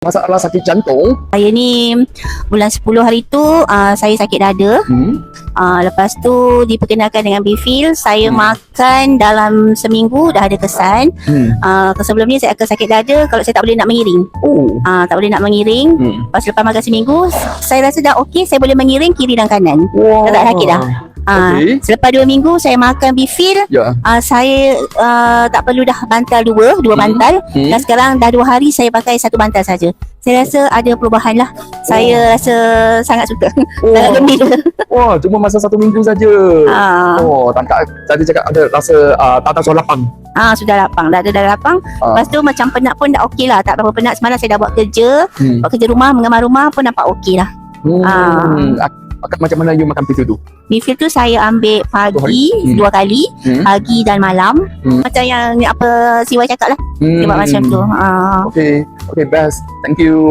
Masalah sakit jantung. Saya ni bulan 10 hari tu uh, saya sakit dada. Hmm. Uh, lepas tu diperkenalkan dengan Bifil. Saya Hmm. makan dalam seminggu dah ada kesan. Hmm. Uh, sebelum ni saya akan sakit dada kalau saya tak boleh nak mengiring. Oh. Uh, tak boleh nak mengiring. Hmm. Lepas lepas makan seminggu, saya rasa dah okey. Saya boleh mengiring kiri dan kanan. Wah. Dah tak sakit dah. Uh, Okey. Selepas dua minggu saya makan Bifil. Ya. Uh, saya uh, tak perlu dah bantal dua, dua Hmm. bantal. Hmm. Dan sekarang dah dua hari saya pakai satu bantal saja. Saya rasa ada perubahan lah. Saya rasa sangat suka. Sangat Wah. gembira. Wah, cuma masa satu minggu saja. Ah, Oh, tangkap tadi cakap ada rasa uh, tak tak soal lapang. ah sudah lapang. Dah ada dah lapang. Ah. Lepas tu macam penat pun dah okey lah. Tak berapa penat semalam saya dah buat kerja. Hmm. Buat kerja rumah, mengemar rumah pun nampak okey lah. Hmm. Ah. Ak- ak- macam mana you makan pitu tu? Bifil tu saya ambil pagi Hmm. dua kali, Hmm. pagi dan malam. Hmm. Macam yang apa Siwa cakap lah. Hmm. Dia buat macam tu. Ah. Okay. Okay, best. Thank you.